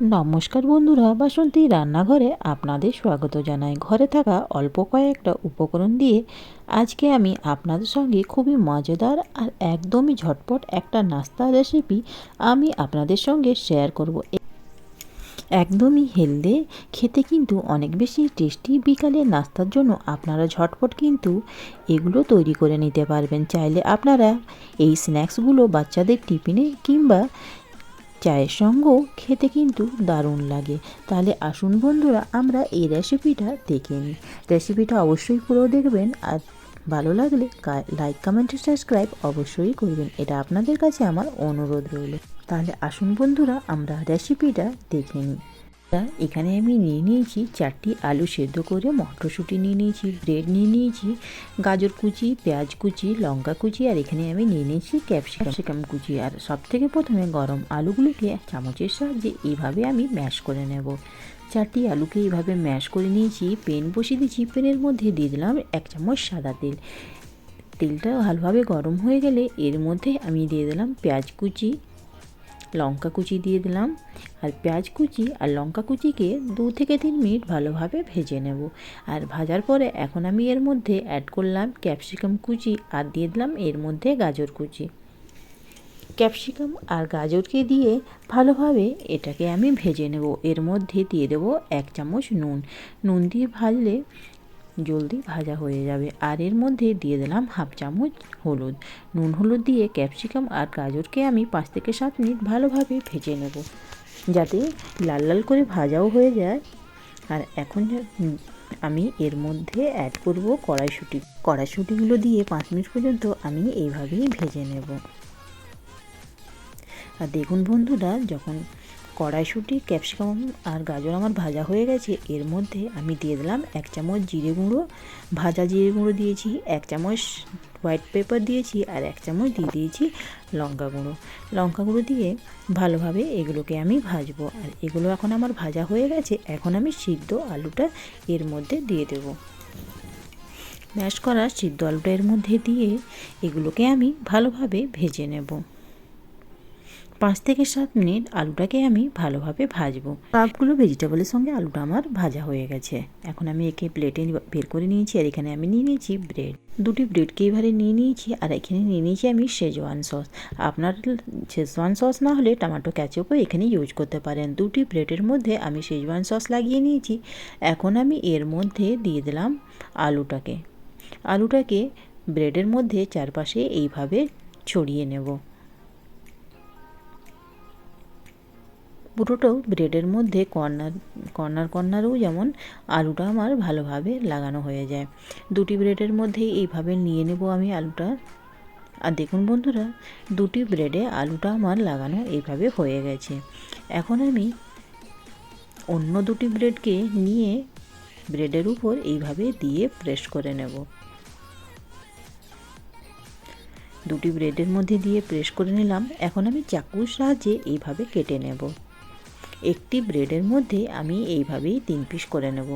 নমস্কার বন্ধুরা, বাসন্তী রান্নাঘরে আপনাদের স্বাগত জানাই। ঘরে থাকা অল্প কয়েকটা উপকরণ দিয়ে আজকে আমি আপনাদের সঙ্গে খুবই মজাদার আর একদমই ঝটপট একটা নাস্তা রেসিপি আমি আপনাদের সঙ্গে শেয়ার করব। একদমই হেলদে, খেতে কিন্তু অনেক বেশি টেস্টি বিকালে নাস্তার জন্য আপনারা ঝটপট কিন্তু এগুলো তৈরি করে নিতে পারবেন। চাইলে আপনারা এই স্ন্যাক্সগুলো বাচ্চাদের টিফিনে কিংবা চায়ের সঙ্গেও খেতে কিন্তু দারুণ লাগে। তাহলে আসুন বন্ধুরা, আমরা এই রেসিপিটা দেখে নিই। রেসিপিটা অবশ্যই পুরো দেখবেন আর ভালো লাগলে লাইক কমেন্ট সাবস্ক্রাইব অবশ্যই করবেন। এটা আপনাদের কাছে আমার অনুরোধ রইল। তাহলে আসুন বন্ধুরা, আমরা রেসিপিটা দেখে নিই। এখানে আমি নিয়ে নিয়েছি চারটি আলু সেদ্ধ করে, মটরশুঁটি নিয়ে নিয়েছি, ব্রেড নিয়ে নিয়েছি, গাজর কুচি, পেঁয়াজ কুচি, লঙ্কা কুচি, আর এখানে আমি নিয়ে নিয়েছি ক্যাপসিকাম কুচি। আর সব থেকে প্রথমে গরম আলুগুলোকে চামচের সাহায্যে এইভাবে আমি ম্যাশ করে নেব। চারটি আলুকে এইভাবে ম্যাশ করে নিয়েছি, পেন বসিয়ে দিয়েছি, পেনের মধ্যে দিয়ে দিলাম এক চামচ সাদা তেল। তেলটা ভালোভাবে গরম হয়ে গেলে এর মধ্যে আমি দিয়ে দিলাম পেঁয়াজ কুচি লঙ্কা কুচি দিয়ে দিলাম আর পেঁয়াজ কুচি আর লঙ্কা কুচিকে দু থেকে তিন মিনিট ভালোভাবে ভেজে নেব। আর ভাজার পরে এখন আমি এর মধ্যে অ্যাড করলাম ক্যাপসিকাম কুচি আর দিয়ে দিলাম এর মধ্যে গাজর কুচি। ক্যাপসিকাম আর গাজরকে দিয়ে ভালোভাবে এটাকে আমি ভেজে নেব। এর মধ্যে দিয়ে দেবো এক চামচ নুন। নুন দিয়ে ভাজলে জলদি ভাজা হয়ে যাবে। আর এর মধ্যে দিয়ে দিলাম হাফ চামচ হলুদ। নুন হলুদ দিয়ে ক্যাপসিকাম আর গাজরকে আমি পাঁচ থেকে সাত মিনিট ভালোভাবে ভেজে নেব। যাতে লাল লাল করে ভাজাও হয়ে যায়। আর এখন আমি এর মধ্যে অ্যাড করব কড়াইশুঁটি। কড়াইশুঁটিগুলো দিয়ে পাঁচ মিনিট পর্যন্ত আমি এইভাবেই ভেজে নেব। আর দেখুন বন্ধুরা, যখন কড়াইশুঁটি, ক্যাপসিকাম আর গাজর আমার ভাজা হয়ে গেছে। এর মধ্যে আমি দিয়ে দিলাম এক চামচ জিরে গুঁড়ো। ভাজা জিরে গুঁড়ো দিয়েছি, এক চামচ হোয়াইট পেপার দিয়েছি আর এক চামচ দিয়ে দিয়েছি লঙ্কা গুঁড়ো। লঙ্কা গুঁড়ো দিয়ে ভালোভাবে এগুলোকে আমি ভাজবো। আর এগুলো এখন আমার ভাজা হয়ে গেছে, এখন আমি সিদ্ধ আলুটা এর মধ্যে দিয়ে দেবো। ম্যাশ করা সিদ্ধ আলুটা এর মধ্যে দিয়ে এগুলোকে আমি ভালোভাবে ভেজে নেব। পাঁচ থেকে সাত মিনিট আলুটাকে আমি ভালোভাবে ভাজবো। সবগুলো ভেজিটেবলের সঙ্গে আলুটা আমার ভাজা হয়ে গেছে। এখন আমি একে প্লেটে বের করে নিয়েছি আর এখানে আমি নিয়ে নিয়েছি ব্রেড। দুটি ব্রেডকে এবারে নিয়ে নিয়েছি আর এখানে নিয়ে নিয়েছি আমি শেজওয়ান সস। আপনার শেজওয়ান সস না হলে টমেটো ক্যাচপও এখানে ইউজ করতে পারেন। দুটি ব্রেডের মধ্যে আমি শেজওয়ান সস লাগিয়ে নিয়েছি। এখন আমি এর মধ্যে দিয়ে দিলাম আলুটাকে। আলুটাকে ব্রেডের মধ্যে চারপাশে এইভাবে ছড়িয়ে নেব। পুরোটাও ব্রেডের মধ্যে কর্নার কর্নার কর্নারেও যেমন আলুটা আমার ভালোভাবে লাগানো হয়ে যায়। দুটি ব্রেডের মধ্যে এইভাবে নিয়ে নেব আমি আলুটা। আর দেখুন বন্ধুরা, দুটি ব্রেডে আলুটা আমার লাগানো এইভাবে হয়ে গেছে। এখন আমি অন্য দুটি ব্রেডকে নিয়ে ব্রেডের উপর এইভাবে দিয়ে প্রেস করে নেব। দুটি ব্রেডের মধ্যে দিয়ে প্রেস করে নিলাম। এখন আমি চাকুর সাহায্যে এইভাবে কেটে নেব। একটি ব্রেডের মধ্যে আমি এইভাবেই তিন পিস করে নেব।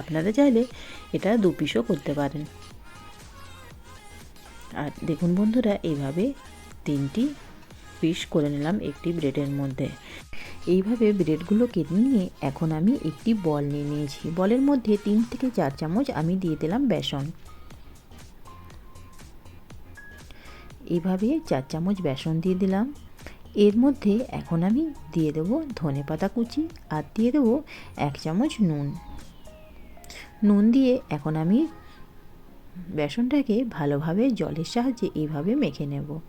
আপনারা চাইলে এটা দু পিসও করতে পারেন। আর দেখুন বন্ধুরা, এইভাবে তিনটি পিস করে নিলাম একটি ব্রেডের মধ্যে। এইভাবে ব্রেডগুলো কেটে নিয়ে এখন আমি একটি বল নিয়ে নিয়েছি। বলের মধ্যে তিন থেকে চার চামচ আমি দিয়ে দিলাম বেসন। এইভাবে চার চামচ বেসন দিয়ে দিলাম। এর মধ্যে এখন আমি দিয়ে দেবো ধনে পাতা কুচি আর দিয়ে দেবো এক চামচ নুন। নুন দিয়ে এখন আমি বেসনটাকে ভালোভাবে জলের সাহায্যে এইভাবে মেখে নেব।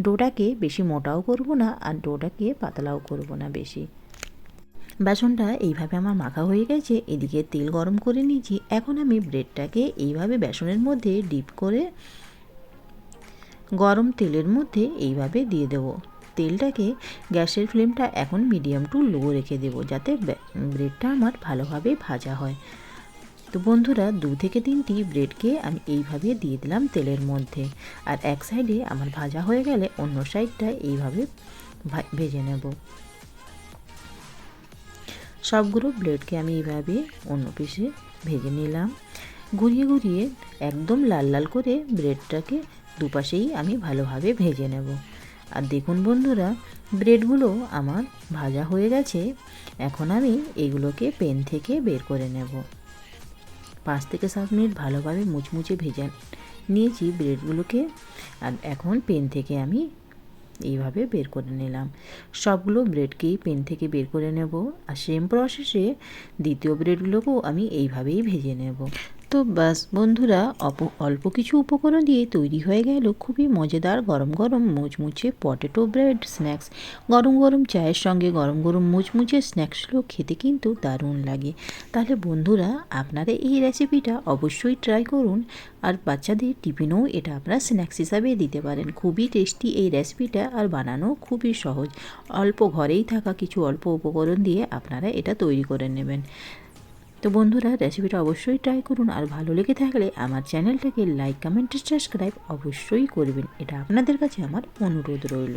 ডোটাকে বেশি মোটাও করব না আর ডোটাকে পাতলাও করব না বেশি। বেসনটা এইভাবে আমার মাখা হয়ে গেছে, এদিকে তেল গরম করে নিয়েছি। এখন আমি ব্রেডটাকে এইভাবে বেসনের মধ্যে ডিপ করে গরম তেলের মধ্যে এইভাবে দিয়ে দেবো। তেলটাকে গ্যাসের ফ্লেমটা এখন মিডিয়াম টু লো রেখে দেবো, যাতে ব্রেডটা আমার ভালোভাবে ভাজা হয়। তো বন্ধুরা, দু থেকে তিনটি ব্রেডকে আমি এইভাবে দিয়ে দিলাম তেলের মধ্যে। আর এক সাইডে আমার ভাজা হয়ে গেলে অন্য সাইডটা এইভাবে ভেজে নেব। সবগুলো ব্রেডকে আমি এইভাবে অন্য পিসে ভেজে নিলাম। ঘুরিয়ে ঘুরিয়ে একদম লাল লাল করে ব্রেডটাকে দুপাশেই আমি ভালোভাবে ভেজে নেব। আর দেখুন বন্ধুরা, ব্রেডগুলো আমার ভাজা হয়ে গেছে। এখন আমি এগুলোকে পেন থেকে বের করে নেব। পাঁচ থেকে সাত মিনিট ভালোভাবে মুচমুচে ভেজে নিয়েছি ব্রেডগুলোকে। আর এখন পেন থেকে আমি এইভাবে বের করে নিলাম। সবগুলো ব্রেডকেই পেন থেকে বের করে নেব। আর সেম প্রসেসে দ্বিতীয় ব্রেডগুলোকেও আমি এইভাবেই ভেজে নেব। তো বাস, বন্ধুরা, অপ, অল্প কিছু উপকরণ দিয়ে তৈরি হয়ে গেল খুবই মজাদার গরম গরম মুচমুচে পটেটো ব্রেড স্ন্যাক্স। গরম গরম চায়ের সঙ্গে গরম গরম মুচমুচে স্ন্যাক্সগুলো খেতে কিন্তু দারুণ লাগে। তাহলে বন্ধুরা আপনারা এই রেসিপিটা অবশ্যই ট্রাই করুন আর বাচ্চাদের টিফিনেও এটা আপনারা স্ন্যাক্স হিসাবে দিতে পারেন। খুবই টেস্টি এই রেসিপিটা আর বানানো খুবই সহজ। অল্প ঘরেই থাকা কিছু অল্প উপকরণ দিয়ে আপনারা এটা তৈরি করে নেবেন। তো বন্ধুরা রেসিপিটা অবশ্যই ট্রাই করুন। আর ভালো লেগে থাকলে আমার চ্যানেলটাকে লাইক কমেন্ট সাবস্ক্রাইব অবশ্যই করবেন। এটা আপনাদের কাছে আমার অনুরোধ রইল।